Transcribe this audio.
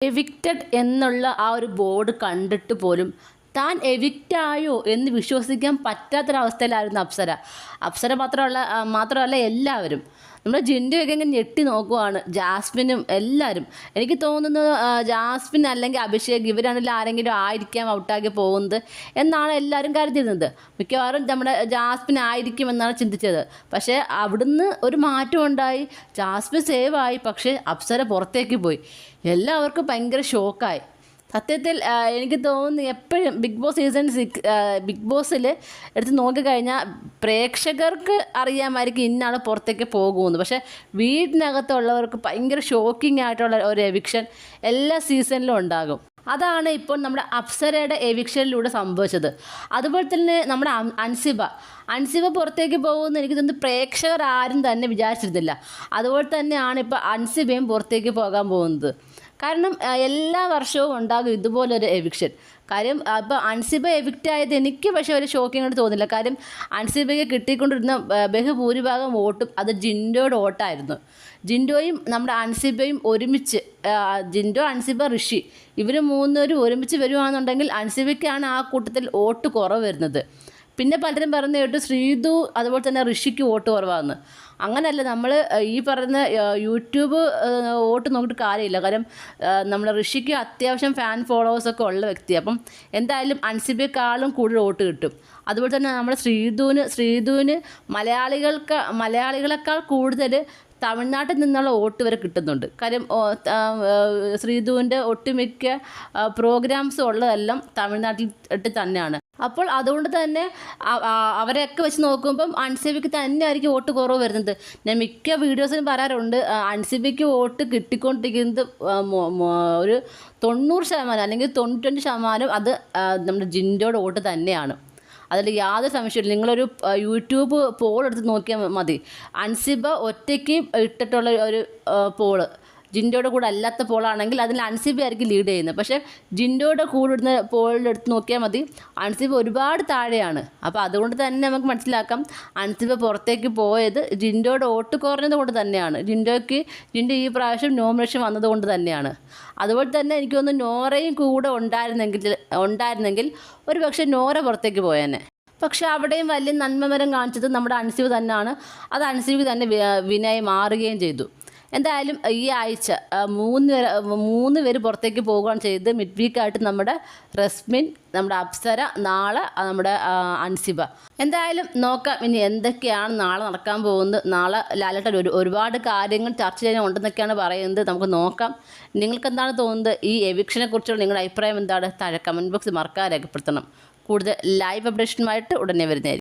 Evicted എന്നുള്ള ആ ഒരു ബോർഡ് കണ്ടിട്ട് പോലും താൻ എവിക്റ്റായോ എന്ന് വിശ്വസിക്കാൻ പറ്റാത്തൊരവസ്ഥയിലായിരുന്നു അപ്സര. അപ്സര മാത്രമല്ല മാത്രമല്ല എല്ലാവരും. നമ്മുടെ ജിൻഡുവൊക്കെ ഇങ്ങനെ ഞെട്ടി നോക്കുവാണ്. ജാസ്മിനും എല്ലാവരും എനിക്ക് തോന്നുന്നത് ജാസ്മിൻ അല്ലെങ്കിൽ അഭിഷേക് ഇവരാണെങ്കിൽ ആരെങ്കിലും ആയിരിക്കാം ഔട്ടാക്കി പോകുന്നത് എന്നാണ് എല്ലാവരും കരുതിയിരുന്നത്. മിക്കവാറും നമ്മുടെ ജാസ്മിൻ ആയിരിക്കും എന്നാണ് ചിന്തിച്ചത്. പക്ഷേ അവിടുന്ന് ഒരു മാറ്റം ഉണ്ടായി. ജാസ്മിൻ സേവായി പക്ഷേ അപ്സര പുറത്തേക്ക് പോയി. എല്ലാവർക്കും ഭയങ്കര ഷോക്കായി സത്യത്തിൽ എനിക്ക് തോന്നുന്നു എപ്പോഴും Bigg Boss season six Bigg ബോസിൽ എടുത്ത് നോക്കിക്കഴിഞ്ഞാൽ പ്രേക്ഷകർക്ക് അറിയാമായിരിക്കും ഇന്നാൾ പുറത്തേക്ക് പോകുമെന്ന്. പക്ഷേ വീടിനകത്തുള്ളവർക്ക് ഭയങ്കര ഷോക്കിംഗ് ആയിട്ടുള്ള ഒരു എവിക്ഷൻ എല്ലാ സീസണിലും ഉണ്ടാകും. അതാണ് ഇപ്പോൾ നമ്മുടെ അപ്സരയുടെ എവിക്ഷനിലൂടെ സംഭവിച്ചത്. അതുപോലെ തന്നെ നമ്മുടെ അൻസിബ. അൻസിബ പുറത്തേക്ക് പോകുമെന്ന് എനിക്ക് തോന്നുന്നു പ്രേക്ഷകർ ആരും തന്നെ വിചാരിച്ചിരുന്നില്ല. അതുപോലെ തന്നെയാണ് ഇപ്പോൾ അൻസിബയും പുറത്തേക്ക് പോകാൻ പോകുന്നത്. കാരണം എല്ലാ വർഷവും ഉണ്ടാകും ഇതുപോലൊരു എവിക്ഷൻ കാര്യം അപ്പോൾ അൻസിബ എവിക്റ്റ് ആയത് എനിക്ക് പക്ഷേ ഒരു ഷോക്കിംഗ് ആയിട്ട് തോന്നില്ല. കാര്യം അൻസിബയ്ക്ക് കിട്ടിക്കൊണ്ടിരുന്ന ബഹുഭൂരിഭാഗം വോട്ടും അത് ജിൻഡോയുടെ വോട്ടായിരുന്നു. ജിൻഡോയും നമ്മുടെ അൻസിബയും ഒരുമിച്ച് ജിൻഡോ അൻസിബ ഋഷി ഇവർ മൂന്നുപേരും ഒരുമിച്ച് വരുവാണെന്നുണ്ടെങ്കിൽ അൻസിബയ്ക്കാണ് ആ കൂട്ടത്തിൽ വോട്ട് കുറവ് വരുന്നത്. പിന്നെ പലരും പറഞ്ഞു കേട്ടു ശ്രീതു അതുപോലെ തന്നെ ഋഷിക്ക് വോട്ട് കുറവാന്ന്. അങ്ങനെയല്ല നമ്മൾ ഈ പറയുന്ന യൂട്യൂബ് വോട്ട് നോക്കിയിട്ട് കാര്യമില്ല. കാരണം നമ്മൾ ഋഷിക്ക് അത്യാവശ്യം ഫാൻ ഫോളോവേഴ്സൊക്കെ ഉള്ള വ്യക്തി. അപ്പം എന്തായാലും അൻസിബിയെക്കാളും കൂടുതൽ വോട്ട് കിട്ടും. അതുപോലെ തന്നെ നമ്മുടെ ശ്രീധുവിന് ശ്രീധുവിന് മലയാളികൾക്ക് മലയാളികളെക്കാൾ കൂടുതൽ തമിഴ്നാട്ടിൽ നിന്നുള്ള വോട്ട് വരെ കിട്ടുന്നുണ്ട്. കാര്യം ശ്രീതുവിന്റെ ഒട്ടുമിക്ക പ്രോഗ്രാംസും ഉള്ളതെല്ലാം തമിഴ്നാട്ടിൽ തന്നെയാണ്. അപ്പോൾ അതുകൊണ്ട് തന്നെ അവരെയൊക്കെ വെച്ച് നോക്കുമ്പം അൺസിബിക്ക് തന്നെ ആയിരിക്കും വോട്ട് കുറവ് വരുന്നത്. ഞാൻ മിക്ക വീഡിയോസിലും പറയാറുണ്ട് അൺസിബിക്ക് വോട്ട് കിട്ടിക്കൊണ്ടിരിക്കുന്നത് ഒരു തൊണ്ണൂറ് ശതമാനം അല്ലെങ്കിൽ തൊണ്ണൂറ്റഞ്ച് ശതമാനം അത് നമ്മുടെ ജിൻഡോയുടെ വോട്ട് തന്നെയാണ്. അതിൽ യാതൊരു സംശയമില്ല നിങ്ങളൊരു യൂട്യൂബ് പോൾ എടുത്ത് നോക്കിയാൽ മതി. അൻസിബ ഒറ്റയ്ക്ക് ഇട്ടിട്ടുള്ള ഒരു പോൾ. ജിൻഡോയുടെ കൂടെ അല്ലാത്ത പോളാണെങ്കിൽ അതിൽ അൺസിബി ആയിരിക്കും ലീഡ് ചെയ്യുന്നത്. പക്ഷേ ജിൻഡോയുടെ കൂടെ ഇടുന്ന പോളിന്റെ അടുത്ത് നോക്കിയാൽ മതി അൻസിബ ഒരുപാട് താഴെയാണ്. അപ്പോൾ അതുകൊണ്ട് തന്നെ നമുക്ക് മനസ്സിലാക്കാം അൻസിബ പുറത്തേക്ക് പോയത് ജിൻഡോയുടെ വോട്ട് കുറഞ്ഞത് കൊണ്ട് തന്നെയാണ്. ജിൻഡോയ്ക്ക് ജിൻഡോ ഈ പ്രാവശ്യം നോമിനേഷൻ വന്നതുകൊണ്ട് തന്നെയാണ്. അതുപോലെ തന്നെ എനിക്ക് തോന്നുന്നു നോറയും കൂടെ ഉണ്ടായിരുന്നെങ്കിൽ ഉണ്ടായിരുന്നെങ്കിൽ ഒരു പക്ഷേ നോറ പുറത്തേക്ക് പോയേനെ. പക്ഷെ അവിടെയും വലിയ നന്മമരം കാണിച്ചത് നമ്മുടെ അൻസിബ് തന്നെയാണ്. അത് അൺസിബ് തന്നെ വിനയ് മാറുകയും ചെയ്തു. എന്തായാലും ഈ ആഴ്ച മൂന്ന് പേര് മൂന്ന് പേര് പുറത്തേക്ക് പോവുകയാണ് ചെയ്തത്. മിഡ് വീക്കായിട്ട് നമ്മുടെ റസ്മിൻ നമ്മുടെ അപ്സര നാളെ നമ്മുടെ അൻസിബ. എന്തായാലും നോക്കാം ഇനി എന്തൊക്കെയാണ് നാളെ നടക്കാൻ പോകുന്നത്. നാളെ ലാലട്ടൻ ഒരു ഒരുപാട് കാര്യങ്ങൾ ചർച്ച ചെയ്യാൻ ഉണ്ടെന്നൊക്കെയാണ് പറയുന്നത്. നമുക്ക് നോക്കാം. നിങ്ങൾക്ക് എന്താണ് തോന്നുന്നത്? ഈ എവിക്ഷനെ കുറിച്ചുള്ള നിങ്ങളുടെ അഭിപ്രായം എന്താണ്? താഴെ കമന്റ് ബോക്സിൽ മറക്കാതെ രേഖപ്പെടുത്തണം. കൂടുതൽ ലൈവ് അപ്ഡേഷനുമായിട്ട് ഉടനെ വരുന്നതായിരിക്കും.